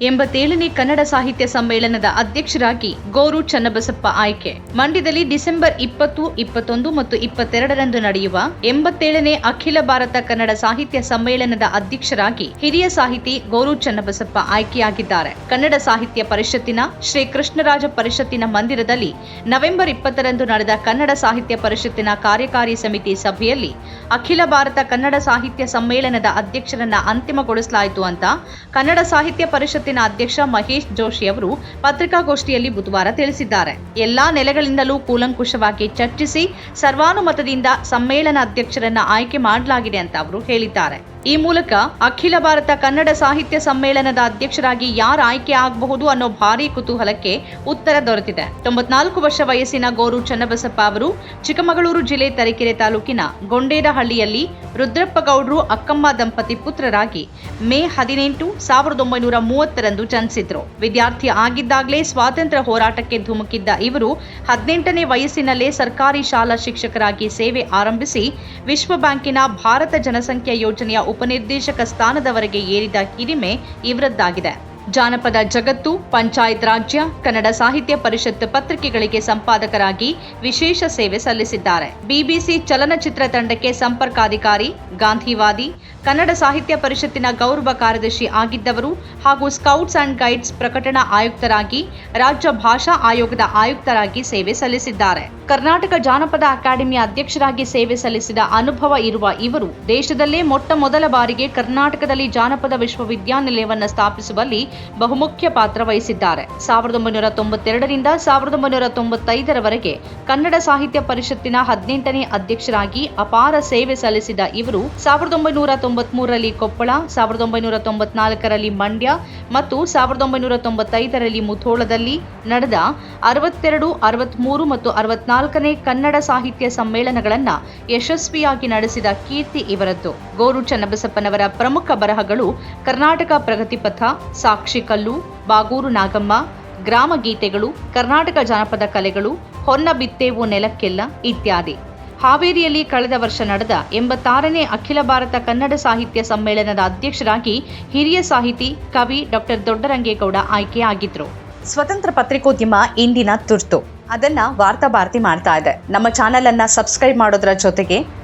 ಎಂಬತ್ತೇಳನೇ ಕನ್ನಡ ಸಾಹಿತ್ಯ ಸಮ್ಮೇಳನದ ಅಧ್ಯಕ್ಷರಾಗಿ ಗೋರು ಚನ್ನಬಸಪ್ಪ ಆಯ್ಕೆ. ಮಂಡ್ಯದಲ್ಲಿ ಡಿಸೆಂಬರ್ ಇಪ್ಪತ್ತು, ಇಪ್ಪತ್ತೊಂದು ಮತ್ತು ಇಪ್ಪತ್ತೆರಡರಂದು ನಡೆಯುವ ಎಂಬತ್ತೇಳನೇ ಅಖಿಲ ಭಾರತ ಕನ್ನಡ ಸಾಹಿತ್ಯ ಸಮ್ಮೇಳನದ ಅಧ್ಯಕ್ಷರಾಗಿ ಹಿರಿಯ ಸಾಹಿತಿ ಗೋರು ಚನ್ನಬಸಪ್ಪ ಆಯ್ಕೆಯಾಗಿದ್ದಾರೆ. ಕನ್ನಡ ಸಾಹಿತ್ಯ ಪರಿಷತ್ತಿನ ಶ್ರೀ ಕೃಷ್ಣರಾಜ ಪರಿಷತ್ತಿನ ಮಂದಿರದಲ್ಲಿ ನವೆಂಬರ್ ಇಪ್ಪತ್ತರಂದು ನಡೆದ ಕನ್ನಡ ಸಾಹಿತ್ಯ ಪರಿಷತ್ತಿನ ಕಾರ್ಯಕಾರಿ ಸಮಿತಿ ಸಭೆಯಲ್ಲಿ ಅಖಿಲ ಭಾರತ ಕನ್ನಡ ಸಾಹಿತ್ಯ ಸಮ್ಮೇಳನದ ಅಧ್ಯಕ್ಷರನ್ನ ಅಂತಿಮಗೊಳಿಸಲಾಯಿತು ಅಂತ ಕನ್ನಡ ಸಾಹಿತ್ಯ ಪರಿಷತ್ತಿನ ಅಧ್ಯಕ್ಷ ಮಹೇಶ್ ಜೋಶಿ ಅವರು ಪತ್ರಿಕಾಗೋಷ್ಠಿಯಲ್ಲಿ ಬುಧವಾರ ತಿಳಿಸಿದ್ದಾರೆ. ಎಲ್ಲಾ ನೆಲೆಗಳಿಂದಲೂ ಕೂಲಂಕುಷವಾಗಿ ಚರ್ಚಿಸಿ ಸರ್ವಾನುಮತದಿಂದ ಸಮ್ಮೇಳನ ಅಧ್ಯಕ್ಷರನ್ನ ಆಯ್ಕೆ ಮಾಡಲಾಗಿದೆ ಅಂತ ಅವರು ಹೇಳಿದ್ದಾರೆ. ಈ ಮೂಲಕ ಅಖಿಲ ಭಾರತ ಕನ್ನಡ ಸಾಹಿತ್ಯ ಸಮ್ಮೇಳನದ ಅಧ್ಯಕ್ಷರಾಗಿ ಯಾರು ಆಯ್ಕೆ ಆಗಬಹುದು ಅನ್ನೋ ಭಾರೀ ಕುತೂಹಲಕ್ಕೆ ಉತ್ತರ ದೊರೆತಿದೆ. ತೊಂಬತ್ನಾಲ್ಕು ವರ್ಷ ವಯಸ್ಸಿನ ಗೋರು ಚನ್ನಬಸಪ್ಪ ಅವರು ಚಿಕ್ಕಮಗಳೂರು ಜಿಲ್ಲೆ ತರೀಕೆರೆ ತಾಲೂಕಿನ ಗೊಂಡೇರಹಳ್ಳಿಯಲ್ಲಿ ರುದ್ರಪ್ಪ ಗೌಡ್ರು ಅಕ್ಕಮ್ಮ ದಂಪತಿ ಪುತ್ರರಾಗಿ ಮೇ ಹದಿನೆಂಟು ಸಾವಿರದ ಒಂಬೈನೂರ ಮೂವತ್ತರಂದು ಜನಿಸಿದ್ರು. ವಿದ್ಯಾರ್ಥಿ ಆಗಿದ್ದಾಗಲೇ ಸ್ವಾತಂತ್ರ್ಯ ಹೋರಾಟಕ್ಕೆ ಧುಮುಕಿದ್ದ ಇವರು ಹದಿನೆಂಟನೇ ವಯಸ್ಸಿನಲ್ಲೇ ಸರ್ಕಾರಿ ಶಾಲಾ ಶಿಕ್ಷಕರಾಗಿ ಸೇವೆ ಆರಂಭಿಸಿ ವಿಶ್ವ ಬ್ಯಾಂಕಿನ ಭಾರತ ಜನಸಂಖ್ಯಾ ಯೋಜನೆಯ ಉಪನಿರ್ದೇಶಕ ಸ್ಥಾನದವರೆಗೆ ಏರಿದ ಹಿರಿಮೆ ಇವರದ್ದಾಗಿದೆ. ಜಾನಪದ ಜಗತ್ತು, ಪಂಚಾಯತ್ ರಾಜ್ಯ, ಕನ್ನಡ ಸಾಹಿತ್ಯ ಪರಿಷತ್ ಪತ್ರಿಕೆಗಳಿಗೆ ಸಂಪಾದಕರಾಗಿ ವಿಶೇಷ ಸೇವೆ ಸಲ್ಲಿಸಿದ್ದಾರೆ. ಬಿಬಿಸಿ ಚಲನಚಿತ್ರ ತಂಡಕ್ಕೆ ಸಂಪರ್ಕಾಧಿಕಾರಿ, ಗಾಂಧಿವಾದಿ, ಕನ್ನಡ ಸಾಹಿತ್ಯ ಪರಿಷತ್ತಿನ ಗೌರವ ಕಾರ್ಯದರ್ಶಿ ಆಗಿದ್ದವರು ಹಾಗೂ ಸ್ಕೌಟ್ಸ್ ಅಂಡ್ ಗೈಡ್ಸ್ ಪ್ರಕಟಣಾ ಆಯುಕ್ತರಾಗಿ, ರಾಜ್ಯ ಭಾಷಾ ಆಯೋಗದ ಆಯುಕ್ತರಾಗಿ ಸೇವೆ ಸಲ್ಲಿಸಿದ್ದಾರೆ. ಕರ್ನಾಟಕ ಜಾನಪದ ಅಕಾಡೆಮಿಯ ಅಧ್ಯಕ್ಷರಾಗಿ ಸೇವೆ ಸಲ್ಲಿಸಿದ ಅನುಭವ ಇರುವ ಇವರು ದೇಶದಲ್ಲೇ ಮೊಟ್ಟ ಮೊದಲ ಬಾರಿಗೆ ಕರ್ನಾಟಕದಲ್ಲಿ ಜಾನಪದ ವಿಶ್ವವಿದ್ಯಾನಿಲಯವನ್ನು ಸ್ಥಾಪಿಸುವಲ್ಲಿ ಬಹುಮುಖ್ಯ ಪಾತ್ರ ವಹಿಸಿದ್ದಾರೆ. ಸಾವಿರದ ಒಂಬೈನೂರ ತೊಂಬತ್ತೆರಡರಿಂದ ಸಾವಿರದ ಒಂಬೈನೂರ ತೊಂಬತ್ತೈದರವರೆಗೆ ಕನ್ನಡ ಸಾಹಿತ್ಯ ಪರಿಷತ್ತಿನ ಹದಿನೆಂಟನೇ ಅಧ್ಯಕ್ಷರಾಗಿ ಅಪಾರ ಸೇವೆ ಸಲ್ಲಿಸಿದ ಇವರು ಸಾವಿರದ ಒಂಬೈನೂರ ತೊಂಬತ್ಮೂರರಲ್ಲಿ ಕೊಪ್ಪಳ, ಸಾವಿರದ ಒಂಬೈನೂರ ತೊಂಬತ್ನಾಲ್ಕರಲ್ಲಿ ಮಂಡ್ಯ ಮತ್ತು ಸಾವಿರದ ಒಂಬೈನೂರ ತೊಂಬತ್ತೈದರಲ್ಲಿ ಮುಧೋಳದಲ್ಲಿ ನಡೆದ ಅರವತ್ತೆರಡು, ಅರವತ್ಮೂರು ಮತ್ತು ಅರವತ್ನಾಲ್ಕನೇ ಕನ್ನಡ ಸಾಹಿತ್ಯ ಸಮ್ಮೇಳನಗಳನ್ನ ಯಶಸ್ವಿಯಾಗಿ ನಡೆಸಿದ ಕೀರ್ತಿ ಇವರದ್ದು. ಗೋರು ಚನ್ನಬಸಪ್ಪನವರ ಪ್ರಮುಖ ಬರಹಗಳು ಕರ್ನಾಟಕ ಪ್ರಗತಿಪಥ ಸಾಕ್ಷಿ ಕಲ್ಲು, ಬಾಗೂರು ನಾಗಮ್ಮ, ಗ್ರಾಮ ಗೀತೆಗಳು, ಕರ್ನಾಟಕ ಜಾನಪದ ಕಲೆಗಳು, ಹೊನ್ನ ಬಿತ್ತೇವು ನೆಲಕ್ಕೆಲ್ಲ ಇತ್ಯಾದಿ. ಹಾವೇರಿಯಲ್ಲಿ ಕಳೆದ ವರ್ಷ ನಡೆದ ಎಂಬತ್ತಾರನೇ ಅಖಿಲ ಭಾರತ ಕನ್ನಡ ಸಾಹಿತ್ಯ ಸಮ್ಮೇಳನದ ಅಧ್ಯಕ್ಷರಾಗಿ ಹಿರಿಯ ಸಾಹಿತಿ, ಕವಿ ಡಾಕ್ಟರ್ ದೊಡ್ಡರಂಗೇಗೌಡ ಆಯ್ಕೆಯಾಗಿದ್ರು ಸ್ವತಂತ್ರ ಪತ್ರಿಕೋದ್ಯಮ ಇಂದಿನ ತುರ್ತು. ಅದನ್ನ ವಾರ್ತಾ ಭಾರತಿ ಮಾಡ್ತಾ ಇದೆ. ನಮ್ಮ ಚಾನೆಲ್ ಅನ್ನ ಸಬ್ಸ್ಕ್ರೈಬ್ ಮಾಡೋದ್ರ ಜೊತೆಗೆ